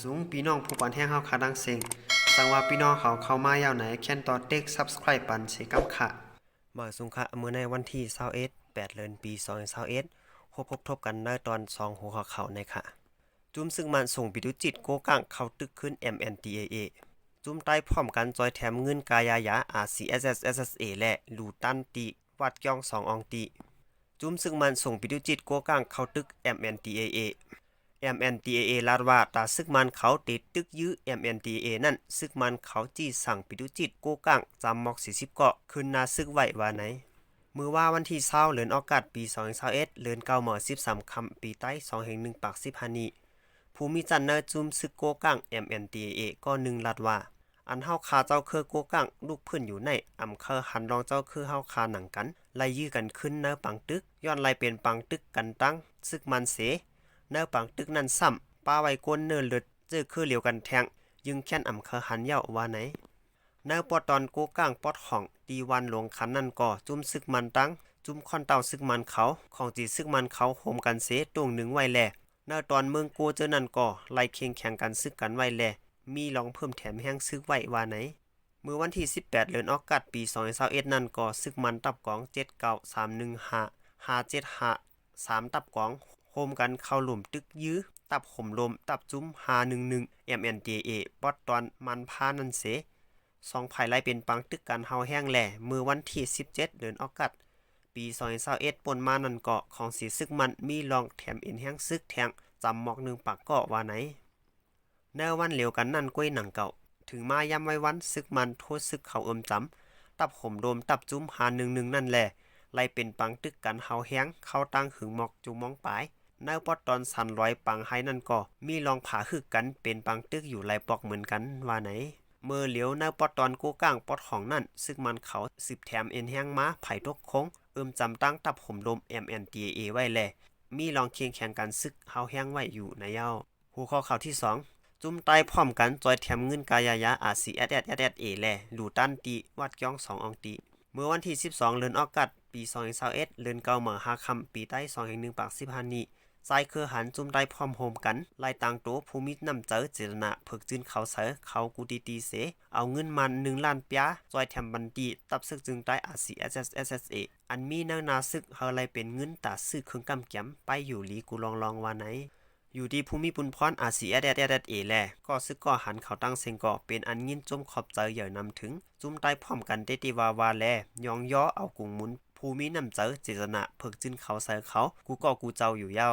สูงพี่น้องผู้ปันแห้งเฮาขาดังเซ็งสังว่าพี่น้องเขาเข้ามายาวไหนแค่นต่อเต็ก Subscribe ปันสิกำค่ะมาสูงค่ะมื้อในวันที่21 8เดือนปี2021พบพบทบกันในตอน2หัวข้อเขาในค่ะจุ่มซึ่งมันส่งปิดุจิตโกกังเข้าตึกขึ้น MNTAA จุ่มใต้พร้อมกันจอยแถมเงินกายายา RCSS SSA และลูตันติวัดยองสององติ จุ่มซึ่งมันส่งปิดุจิตโกกังเข้าตึก MNTAA MNTAA ลาดว่าตาซึกมันเขาติดตึกยื้อ MNTAA นั่นซึกมันเขาจี้สั่งปิดุจิตโกกังจำมอก40เกาะขึ้นนาซึกไว้ว่าไหนมือว่าวันที่20เดือนออกาศปี2021เดือน9หมอ13คำปีใต้2แห่ง1ปาก10ฮันนีภูมิจันเนอร์จุมซึกโกกัง MNTAA ก็หนึ่งลัดว่า อันเฮาคาเจ้าคือโกกังลูกเพื่อนอยู่ในอำเภอหันรองเจ้าคือเฮาคาหนังกันไล่ยื้อกันขึ้นเนอปังตึกย้อนไล่เป็นปังตึกกันตั้งซึกมันเส เนอปังตึกนั้นซ้ำป้าไว้ก้นเนินเลือดเจอคือเหลียวกันแทง ยึงแค้นอำเภอหันเย้าว่าไหนเนอปอดตอนโกก้างปอดของตีวันหลวงคันนั่นก่อจุ่มซึกมันตั้ง จุ่มคอนเต่าซึกมันเขาของจีซึกมันเขาโหมกันเสตรงหนึ่งไว้แลเนอตอนเมืองโกเจอนั่นก่อไล่เคียงแข่งกันซึกกันไว้แลมีลองเพิ่มแถมแห้งซึกไว้ว่าไหนเมื่อวันที่ 18 เดือนออกกัดปี 2021นั่นก่อซึกมันตับกอง 79315 575 3 ตับกอง โฮมกันเข้าหลุมตึกยื้อ ตับข่มลม ตับจุ้ม511 MNDA ปอดตอนมันพานันเสสองภายไล่เป็นปังตึกกันเฮาแห้งแหล่มือวันที่17 เดือนออกัดปี2021ปนมานันเกาะของสีซึกมันมีลองแถมเอ็นแห้งซึกแทงจำหมอกหนึ่งปากเกาะว่าไหนแนววันเหลวกันนั่นกล้วยหนังเก่า ถึงมาย้ำไว้วันซึกมันโทษซึกเขาเอิมจำตับข่มโดมตับจุ้มหาหนึ่งหนึ่งนั่นแหละไล่เป็นปังตึกกันเฮาแห้งเข้าตั้งหึงหมอกจุมองปลาย แนวปอดตอนสันร้อยปังไห้นั่นก็มีลองผาฮึกกันเป็นปังตึกอยู่ไล่ปอกเหมือนกันว่าไหนเมื่อเหลียวน้าปอดตอนกู้ก้างปอดของนั่น ซึ่งมันเขาสืบแถมเอ็นแห้งม้าไผ่ทกคงเอิมจำตั้งตับห่มลม MNDA ไว้แลมีลองเคียงแข่งกันซึกเฮาแห้งไว้อยู่ในเย้าหัวข้อข่าวที่ 2 จุ่มใต้พร้อมกันจอยแถมเงินกายายา RCSS แลลูตันติวัดย่องสององติเมื่อวันที่ 12 เดือนออกัดปี2021เดือนเก้าหมาหาคำปีใต้2แห่ง1ปาก10ฮัน นี้สายคือหันจุ่มได้พร้อมโฮมกันไล่ต่างโตวภูมินำเจอเจรณะเพิกจืนเขาเสอเขากูตีตีเส เอาเงินมัน1ล้านปียจอยแถมบันดีตับซึกจึงใต้อาซี SSSA อันมีแนวนาซึกเฮาไลเป็นเงินตาซื้อเครื่องกำแกมไปอยู่ลีกูลองลองว่าไหนอยู่ที่ภูมิปุนพรอาซีแอดแอดแอดเอแลก็ซึกก็หันเขาตั้งเซงก็เป็นอันยินจมขอบใจเหย่นำถึง จุ่มใต้พร้อมกันเตติวาวาแลยองย่อเอากุงหมุน ภูมินำเจอเจตนาเพิกจืนเขาใส่เขา กูก็กูเจ้าอยู่เย้า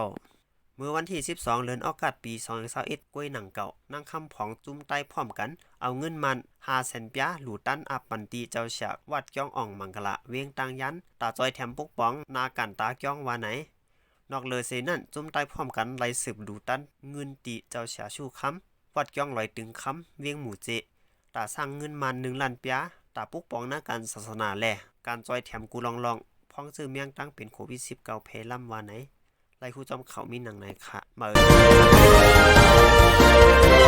เมื่อวันที่ 12 เดือนออกาศปี2021กล้วยหนังเก่า นั่งคำผองจุ้มใต้พร้อมกัน เอาเงินมัน5แสนปยาหลูตันอับปันตีเจ้าฉากวัดก้องอ่องมังกละ เวียงตังยัน ตาจอยแถมปกป้อง นากันตาก้องว่าไหน นอกเลยเซนั่นจุ้มใต้พร้อมกันไล่สืบดูตัน เงินตีเจ้าฉาชูคำวัดก้องลอยตึงคำเวียงหมู่เจตาสร้างเงินมัน1ล้านปยาตาปกป้องหน้าการศาสนาแล การจอยแถมกูลองลองพ้องซื้อเมียงตั้งเป็นโควิด19เพล่ำว่าไหน ไล่คู่จอมเขามีหนังไหนคะมาเออ